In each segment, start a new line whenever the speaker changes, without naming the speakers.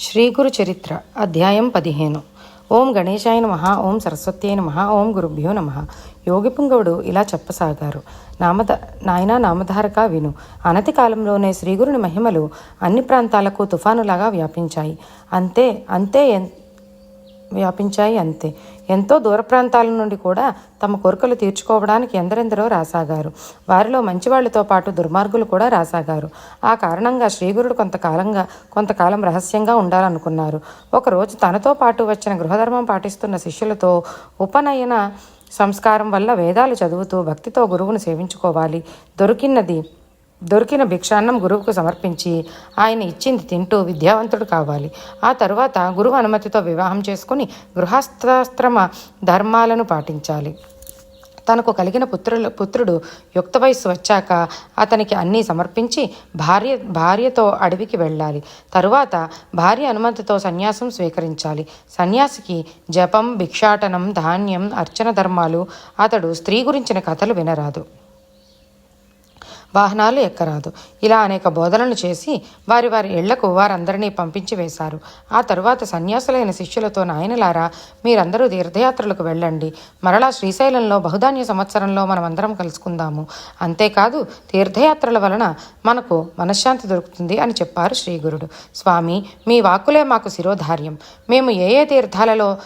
శ్రీగురు చరిత్ర అధ్యాయం పదిహేను. ఓం గణేశాయ నమ ఓం సరస్వత్యై నమ ఓం గురుభ్యో నమ. యోగి పుంగవుడు ఇలా చెప్పసాగారు. నామద నాయనా నామధారక విను. అనతి కాలంలోనే శ్రీగురుని మహిమలు అన్ని ప్రాంతాలకు తుఫానులాగా వ్యాపించాయి. అంతే అంతే ఎన్- వ్యాపించాయి అంతే. ఎంతో దూర ప్రాంతాల నుండి కూడా తమ కోరికలు తీర్చుకోవడానికి ఎందరెందరో రాసాగారు. వారిలో మంచివాళ్ళతో పాటు దుర్మార్గులు కూడా రాసాగారు. ఆ కారణంగా శ్రీగురుడు కొంతకాలంగా కొంతకాలం రహస్యంగా ఉండాలనుకున్నారు. ఒకరోజు తనతో పాటు వచ్చిన గృహధర్మం పాటిస్తున్న శిష్యులతో ఉపనయన సంస్కారం వల్ల వేదాలు చదువుతూ భక్తితో గురువును సేవించుకోవాలి. దొరికినది దొరికిన భిక్షాన్నం గురువుకు సమర్పించి ఆయన ఇచ్చింది తింటూ విద్యావంతుడు కావాలి. ఆ తరువాత గురువు అనుమతితో వివాహం చేసుకుని గృహస్థాశ్రమ ధర్మాలను పాటించాలి. తనకు కలిగిన పుత్రులు పుత్రుడు యుక్త వయస్సు వచ్చాక అతనికి అన్నీ సమర్పించి భార్య భార్యతో అడవికి వెళ్ళాలి. తరువాత భార్య అనుమతితో సన్యాసం స్వీకరించాలి. సన్యాసికి జపం భిక్షాటనం ధాన్యం అర్చన ధర్మాలు అతడు స్త్రీ గురించిన కథలు వినరాదు. వాహనాలు ఎక్కరాదు. ఇలా అనేక బోధనలు చేసి వారి వారి ఇళ్ళకు వారందరినీ పంపించి వేశారు. ఆ తరువాత సన్యాసులైన శిష్యులతో నాయనలారా మీరందరూ తీర్థయాత్రలకు వెళ్ళండి. మరలా శ్రీశైలంలో బహుధాన్య సంవత్సరంలో మనమందరం కలుసుకుందాము. అంతేకాదు తీర్థయాత్రల వలన మనకు మనశ్శాంతి దొరుకుతుంది అని చెప్పారు శ్రీగురుడు. స్వామి మీ వాక్కులే మాకు శిరోధార్యం. మేము ఏ ఏ తీర్థాలలో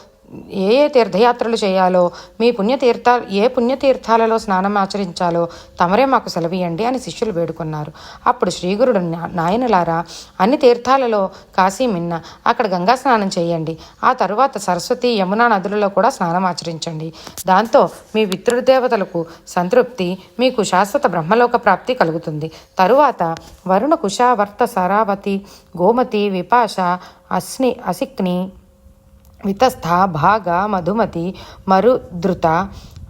ఏ ఏ తీర్థయాత్రలు చేయాలో మీ పుణ్యతీర్థ ఏ పుణ్యతీర్థాలలో స్నానం ఆచరించాలో తమరే మాకు సెలవియండి అని శిష్యులు వేడుకున్నారు. అప్పుడు శ్రీగురుడు "నా- నాయనలారా అన్ని తీర్థాలలో కాశీ మిన్న అక్కడ గంగా స్నానం చేయండి. ఆ తరువాత సరస్వతి యమునా నదులలో కూడా స్నానం ఆచరించండి. దాంతో మీ పితృదేవతలకు సంతృప్తి మీకు శాశ్వత బ్రహ్మలోక ప్రాప్తి కలుగుతుంది. తరువాత వరుణ కుశావర్త సరావతి గోమతి విపాష అస్ని అసిక్ని వితస్థ భాగ మధుమతి మరుధృత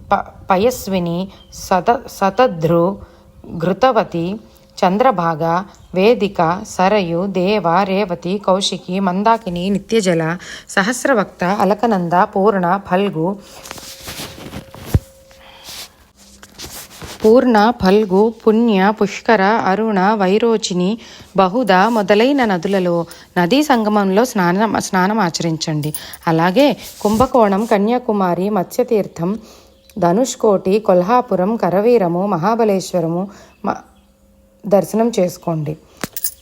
ప పయస్విని సత శతధృ ఘృతవతి చంద్రభాగ వేదిక సరయు దేవ రేవతి కౌశికి మందాకిని నిత్యజల సహస్రవక్త అలకనంద పూర్ణ ఫల్గు పూర్ణ ఫల్గు పుణ్య పుష్కర అరుణ వైరోచిని బహుదా మొదలైన నదులలో నదీ సంగమంలో స్నానం స్నానం ఆచరించండి. అలాగే కుంభకోణం కన్యాకుమారి మత్స్యతీర్థం ధనుష్కోటి కొల్హాపురం కరవీరము మహాబలేశ్వరము మ- దర్శనం చేసుకోండి.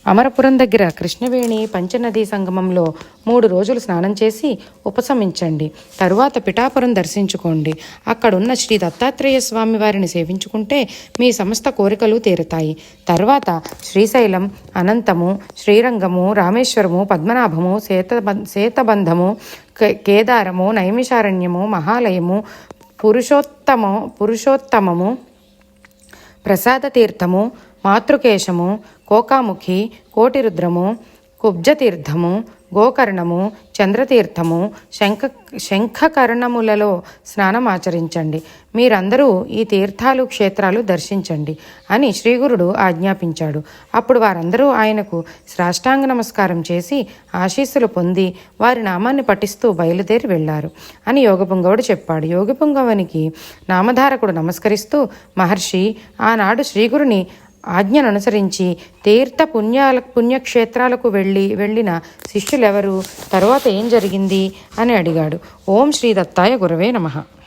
అమరపురం దగ్గర కృష్ణవేణి పంచనదీ సంగమంలో మూడు రోజులు స్నానం చేసి ఉపశమించండి తరువాత పిఠాపురం దర్శించుకోండి. అక్కడున్న శ్రీ దత్తాత్రేయ స్వామి వారిని సేవించుకుంటే మీ సమస్త కోరికలు తీరుతాయి. తర్వాత శ్రీశైలం అనంతము శ్రీరంగము రామేశ్వరము పద్మనాభము సేత సేతబంధము కే- కేదారము నైమిషారణ్యము మహాలయము పురుషోత్తమ పురుషోత్తమము ప్రసాద తీర్థము మాతృకేశము కోకాముఖి కోటిరుద్రము కుబ్జతీర్థము గోకర్ణము చంద్రతీర్థము శంఖ శంఖకర్ణములలో స్నానం ఆచరించండి. మీరందరూ ఈ తీర్థాలు క్షేత్రాలు దర్శించండి అని శ్రీగురుడు ఆజ్ఞాపించాడు. అప్పుడు వారందరూ ఆయనకు శ్రాష్టాంగ నమస్కారం చేసి ఆశీస్సులు పొంది వారి నామాన్ని పఠిస్తూ బయలుదేరి వెళ్ళారు అని యోగపుంగవుడు చెప్పాడు. యోగపుంగవునికి నామధారకుడు నమస్కరిస్తూ మహర్షి ఆనాడు శ్రీగురుని ఆజ్ఞను అనుసరించి తీర్థ పుణ్యాల పుణ్యక్షేత్రాలకు వెళ్ళి వెళ్ళిన శిష్యులెవరు తర్వాత ఏం జరిగింది? అని అడిగాడు. ఓం శ్రీ దత్తాయ గురవే నమః.